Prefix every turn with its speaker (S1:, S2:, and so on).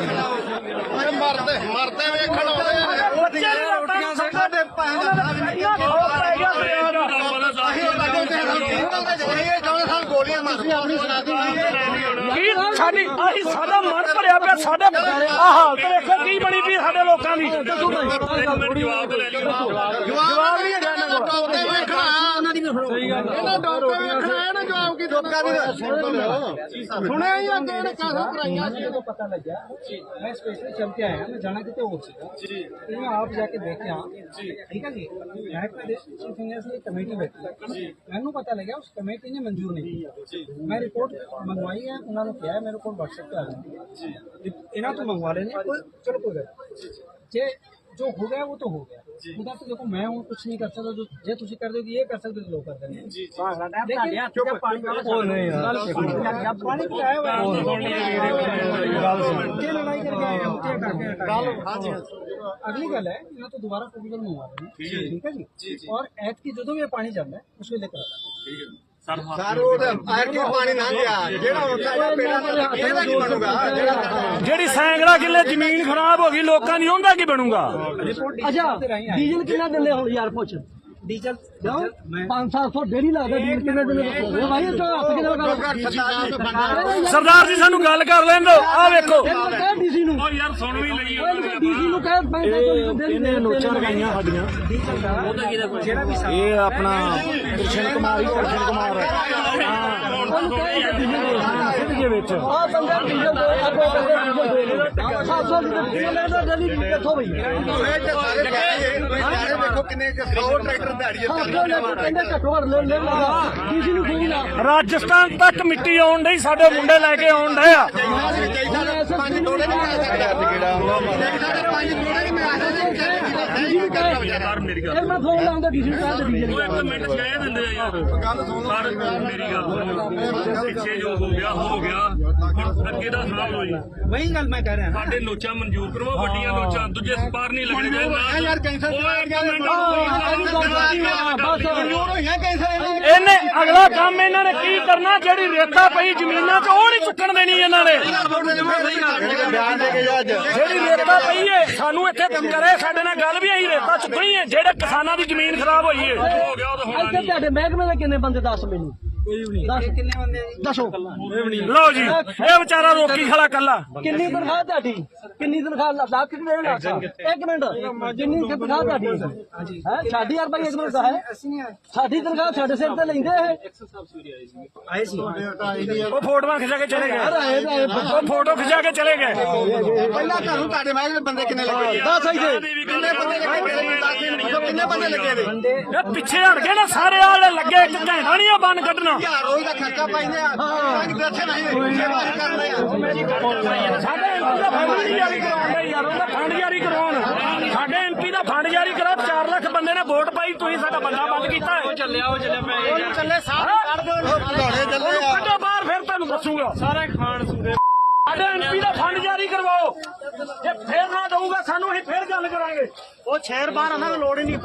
S1: ਮਰਦੇ ਮਰਦੇ ਵੇਖਣ ਆਉਂਦੇ
S2: ਬੱਚੇ ਦੀ ਰੋਟੀਆਂ ਸਾਡੇ ਪੈਸੇ ਦਾ
S1: ਗੋਲੀਆਂ ਆਪਣੀ
S2: ਕੀ ਸਾਡੀ? ਆਹੀ ਸਾਡਾ ਮਨ ਭਰਿਆ ਪਿਆ ਸਾਡੇ ਆ। ਹਾਲਤ ਵੇਖੋ ਕੀ ਬਣੀ ਪਈ ਸਾਡੇ ਲੋਕਾਂ ਦੀ। ਜਵਾਬ ਜਵਾਬ ਨਹੀਂ ਹੈਗਾ ਇਹਨਾਂ ਕੋਲ
S1: ਡੋਬਦੇ ਵੇਖਣਾ ਉਹਨਾਂ ਦੀ ਸਹੀ ਗੱਲ ਇਹਨਾਂ ਡੋਬਦੇ ਵੇਖਣਾ। ਅਸੀਂ ਰੋਕਿਆ ਵੀ ਸੁਣਿਆ ਹੀ ਆ ਦੇਣ ਕਾਹੋਂ ਕਰਾਈਆਂ ਸੀ
S3: ਜਦੋਂ ਪਤਾ ਲੱਗਿਆ। ਮੈਂ ਸਪੈਸ਼ਲ ਚੱਲ ਕੇ ਆਇਆ ਮੈਂ ਜਾਣਾ ਕਿਤੇ ਹੋਰ ਸੀਗਾ। ਜੀ। ਮੈਂ ਆਪ ਜਾ ਕੇ ਦੇਖਿਆ। ਜੀ। ਠੀਕ ਹੈ ਜੀ? ਮੈਂ ਪ੍ਰਦੇਸ਼ ਚੀਫ ਇੰਜੀਨੀਅਰ ਦੀ ਕਮੇਟੀ ਬੈਠੀ ਜੀ। ਮੈਨੂੰ ਪਤਾ ਲੱਗਿਆ ਉਸ ਕਮੇਟੀ ਨੇ ਮਨਜ਼ੂਰ ਨਹੀਂ ਕੀਤੀ। ਮੈਂ ਰਿਪੋਰਟ ਮੰਗਵਾਈ ਹੈ ਉਹਨਾਂ ਨੂੰ ਕਿਹਾ ਮੇਰੇ ਕੋਲ WhatsApp ਤੇ ਆ ਜੀ। ਇਹਨਾਂ ਤੋਂ ਮੰਗਵਾ ਲੈਣੇ ਕੋਈ ਚਲੋ ਕੋਈ ਜੇ जे जो हो गया वो तो हो गया ਉਹਦਾ ਤਾਂ ਦੇਖੋ ਮੈਂ ਹੁਣ ਕੁਝ ਨਹੀਂ ਕਰ ਸਕਦਾ ਜੋ ਜੇ ਤੁਸੀਂ ਕਰਦੇ ਹੋ ਕਿ ਇਹ ਕਰ ਸਕਦੇ ਹੋ ਲੋਕ ਕਰ ਦੇਣਗੇ ਜੀ ਜੀ ਤੁਹਾਡੇ ਹੱਥ ਤੇ ਪਾਣੀ ਉਹ ਨਹੀਂ ਯਾਰ ਪਾਣੀ ਪਿਆਇਆ ਹੋਇਆ ਗੱਲ ਸੁਣ ਕੇ ਲੜਾਈ ਕਰਕੇ ਆਏ ਹੋ ਕੀ ਕਰਕੇ ਗੱਲ ਹਾਂਜੀ ਅਗਲੀ ਗੱਲ ਹੈ ਇਹਨਾਂ ਤੋਂ ਦੁਬਾਰਾ ਪ੍ਰੋਪੋਜ਼ਲ ਮੰਗਵਾ ਰਹੇ ਨੇ ਠੀਕ ਹੈ ਜੀ ਔਰ ਐਤ ਕੀ ਜਦੋਂ ਵੀ ਇਹ ਪਾਣੀ ਜਾਂਦਾ ਹੈ ਉਸ ਵੇਲੇ ਕਰਾ
S1: ਸਰ ਉਹ ਆਇਰ ਕਿਉਂ ਪਾਣੀ ਲੰਘ ਗਿਆ ਜਿਹੜਾ ਉੱਥੇ ਆਇਆ ਪੇੜਾ ਇਹਦਾ ਕੀ ਬਣੂਗਾ? ਜਿਹੜਾ
S2: ਜਿਹੜੀ ਸੈਂਕੜਾ ਕਿੱਲੇ ਜ਼ਮੀਨ ਖਰਾਬ ਹੋ ਗਈ ਲੋਕਾਂ ਦੀ ਉਹਦਾ ਕੀ ਬਣੂਗਾ?
S3: ਅੱਛਾ ਡੀਜ਼ਲ ਕਿੰਨਾ ਦਿੰਦੇ ਹੁਣ ਯਾਰ ਪੁੱਛ। ਡੀਜ਼ਲ 5-700 ਡੇਰੀ ਲੱਗਦਾ ਡੀਜ਼ਲ ਕਿੰਨੇ ਦਿੰਦੇ ਉਹ ਭਾਈ ਤਾਂ ਹੱਥ ਕਿੰਨੇ ਲਗਾ
S2: ਸਰਦਾਰ ਜੀ ਸਾਨੂੰ ਗੱਲ ਕਰ ਲੈਣ ਦਿਓ ਆ ਵੇਖੋ।
S3: ਡੀਜ਼ੀ ਨੂੰ।
S2: ਓ ਯਾਰ ਸੁਣ ਵੀ ਲਈ
S3: ਡੀਜ਼ੀ ਨੂੰ ਕਹਿ 5-700 ਡੇਰੀ
S2: ਇਹਨੇ ਨੋਚਾਂ ਲਗਾਈਆਂ ਸਾਡੀਆਂ।
S3: ਜਿਹੜਾ ਵੀ
S2: ਇਹ ਆਪਣਾ ਕ੍ਰਿਸ਼ਨ ਕੁਮਾਰ ਹੀ ਕ੍ਰਿਸ਼ਨ ਕੁਮਾਰ। ਦੇ ਵਿੱਚ।
S3: ਆ ਬੰਦੇ ਡੀਜ਼ਲ ਦੇ ਅੱਗੋਂ ਬੰਦੇ ਡੀਜ਼ਲ ਦੇ 700 ਲੀਟਰ ਡੀਜ਼ਲ ਲੈਂਦਾ ਡੇਲੀ ਕਿੱਥੋਂ ਬਈ
S1: ਇਹ ਤੇ ਸਾਰੇ ਪੈਸੇ ਸਾਰੇ ਵੇਖੋ ਕਿੰਨੇ 100 ਟਰੈਕਟਰ ਦਿਹਾੜੀ ਇੱਥੇ
S3: 700 ਲੀਟਰ ਕਹਿੰਦੇ ਘੱਟੋ ਘੱਟ ਲੈ ਲੈ ਡੀਜ਼ੀ ਨੂੰ ਕੋਈ ਨਾ।
S2: ਰਾਜਸਥਾਨ ਤੱਕ ਮਿੱਟੀ ਆਉਣ ਡਈ ਸਾਡੇ ਮੁੰਡੇ ਲੈ ਕੇ ਆਉਣ ਡਏ ਆ।
S1: ਪੰਜ ਨਹੀਂ ਸਕਦੇ ਕਿਹੜਾ ਸਾਡੇ ਪੰਜ ਤੋੜੇ ਨਹੀਂ ਆ।
S3: ਡੀਜ਼ੀ ਨੂੰ ਕਹੇ
S2: ਯਾਰ ਮੇਰੀ
S3: ਫਿਰ ਮੈਂ ਫੋਨ ਲਾਉਂਦਾ ਡੀਜ਼ੀ ਨੂੰ ਕਹਿੰਦਾ ਡੀਜ਼ਲ
S2: ਉਹ ਇੱਕ ਮਿੰਟ ਕਹਿ ਦਿੰਦੇ ਆ ਯਾਰ। ਪਰ ਮੇਰੀ ਗੱਲ ਸੁਣੋ ਪਿੱਛੇ ਜੋ ਹੋ ਗਿਆ ਹੋ ਗਿਆ। ਹੁਣ ਅੱਗੇ ਦਾ ਹਿਸਾਬ ਲੋ ਜੀ
S3: ਵਹੀ ਗੱਲ ਮੈਂ ਕਹਿ ਰਿਹਾ।
S2: ਸਾਡੇ ਲੋਚਾਂ ਮਨਜ਼ੂਰ ਕਰੋ ਵੱਡੀਆਂ ਲੋਚਾਂ ਦੂਜੇ ਸਪਾਰ ਨਹੀਂ ਲੱਗਣੇ
S1: ਯਾਰ ਕੈਂਸਰ ਹੋਈਆਂ
S2: ਅਗਲਾ ਕੰਮ ਇਹਨਾਂ ਨੇ ਕੀ ਕਰਨਾ? ਜਿਹੜੀ ਰੇਤਾ ਪਈ ਜ਼ਮੀਨਾਂ 'ਚ, ਉਹ ਨਹੀਂ ਚੁੱਕਣ ਦੇਣੀ ਇਹਨਾਂ ਨੇ।
S1: ਬਿਆਨ ਦੇ ਕੇ ਅੱਜ
S2: ਜਿਹੜੀ ਰੇਤਾ ਪਈ ਏ, ਸਾਨੂੰ ਇੱਥੇ ਕਰੇ, ਸਾਡੇ ਨਾਲ ਗੱਲ ਵੀ ਆਈ ਰੇਤਾ ਚੁੱਕਣੀ ਏ, ਜਿਹੜੇ ਕਿਸਾਨਾਂ ਦੀ ਜ਼ਮੀਨ ਖਰਾਬ ਹੋਈ ਏ।
S3: ਇੱਥੇ ਤੁਹਾਡੇ ਮਹਿਕਮੇ ਦੇ ਕਿੰਨੇ ਬੰਦੇ ਦੱਸ ਮੈਨੂੰ? ਕਿੰਨੇ ਬੰਦੇ ਦੱਸੋ।
S2: ਲਓ ਜੀ ਇਹ ਵਿਚਾਰਾ ਰੋਕੀ ਖੜਾ ਕੱਲਾ।
S3: ਕਿੰਨੀ ਤਨਖਾਹ ਤੁਹਾਡੀ? ਕਿੰਨੀ ਤਨਖਾਹ ਲੱਖ ਕਿ ਇੱਕ ਮਿੰਟ। ਕਿੰਨੀ ਤਨਖਾਹ ਤੁਹਾਡੀ। ਹੈ? ਸਾਡੀ ਯਾਰ ਭਾਈ ਇੱਕ ਮਿੰਟ ਦਾ ਹੈ। ਸਾਡੀ ਤਨਖਾਹ ਸਾਡੇ ਸਿਰ ਤੇ ਲੈਂਦੇ ਇਹ। ਆਏ ਸੀ।
S2: ਉਹ ਫੋਟੋਆਂ ਖਿਚਾ ਕੇ ਚਲੇ ਗਏ।
S3: ਆਏ ਆਏ
S2: ਉਹ ਫੋਟੋ ਖਿਚਾ ਕੇ ਚਲੇ ਗਏ।
S1: ਪਹਿਲਾਂ ਤੁਹਾਨੂੰ ਤੁਹਾਡੇ ਮਹਿਲ ਬੰਦੇ ਕਿੰਨੇ ਲੱਗੇ
S3: ਦੱਸ ਆਈ
S1: ਕਿੰਨੇ ਬੰਦੇ ਲੱਗੇ ਕਿੰਨੇ ਬੰਦੇ ਲੱਗੇ ਨੇ
S2: ਇਹ ਪਿੱਛੇ ਹਟ ਗਏ ਨਾ ਸਾਰੇ ਆਲੇ ਲੱਗੇ ਇੱਕ ਘੈਂਟਾ ਨਹੀਂ ਆ ਬੰਨ ਕੱਢਣਾ।
S1: ਯਾਰ ਰੋਜ਼ ਦਾ ਖਰਚਾ ਪਾਈਦੇ ਆ। ਪੰਜ ਦੱਸੇ ਨਹੀਂ। ਸੇਵਾ ਹੀ ਕਰਨੇ ਆ।
S2: ਸਾਡੇ ਐਮਪੀ ਦਾ ਫੰਡ ਜਾਰੀ ਕਰਾਉਂਦਾ ਯਾਰ ਉਹਦਾ ਫੰਡ ਜਾਰੀ ਕਰਾਉਣ ਸਾਡੇ ਐਮਪੀ ਦਾ ਫੰਡ ਜਾਰੀ ਕਰਾ 4 ਲੱਖ ਬੰਦੇ ਨੇ ਵੋਟ ਪਾਈ। ਤੁਸੀਂ ਸਾਡਾ ਬੰਦਾ ਬੰਦ ਕੀਤਾ ਉਹ ਚੱਲਿਆ ਉਹ ਚੱਲਿਆ ਪੈ ਚੱਲੇ ਸਾਰੇ ਕੱਢ
S1: ਚੱਲੇ ਆ।
S2: ਕੱਢੋ ਬਾਹਰ ਫਿਰ ਤੁਹਾਨੂੰ ਦੱਸੂਗਾ। ਸਾਰੇ ਖਾਣ ਸੂਰੇ ਸਾਡੇ ਐਮਪੀ ਦਾ ਫੰਡ ਜਾਰੀ ਕਰਵਾਓ। ਜੇ ਫੇਰ ਨਾ ਦਊਗਾ ਸਾਨੂੰ ਅਸੀਂ ਫੇਰ ਗੱਲ ਕਰਾਂਗੇ।
S3: ਉਹ ਸ਼ਹਿਰ ਬਾਹਰ ਆਣਾ ਲੋੜ ਹੀ ਨਹੀਂ